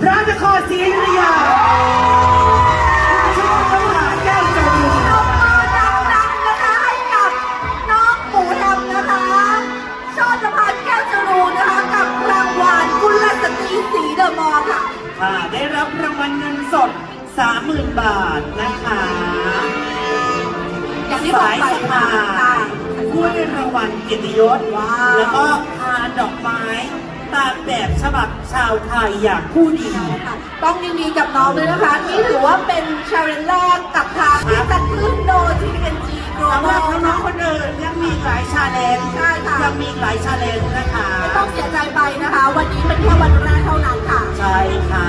พระนครศรีอยุธยาชอบพระมหแก้วจอมยุทธตดังๆนะคะกับน้องหมูแฮมนะคะช่อสะพานแก้วจรูนนะคะกับรางวัลกุลสตรีสีเดอะมอได้รับรางวัลเงินสด 30,000 บาทนะคะอย่างที่บอสากยไปสะพาค่ะ นผู้ได้รางวัลเกียรติยศแล้วก็พาดอกไม้ ตามแบบฉบับชาวไทยอย่างผู้ดีค่ะต้องยินดีกับน้องด้วยนะคะ นี่ถือว่าเป็นชาเลนจ์แรกกับทางที่จัดขึ้นโดย TNG สำหรับ Global น้องๆคนอื่นยังมีหลายชาเลนจ์ใช่ค่ะยังมีหลายชาเลนจ์นะคะไม่ต้องเสียใจไปนะคะ วันนี้เป็นแค่วันแรกเท่านั้นค่ะ ใช่ค่ะ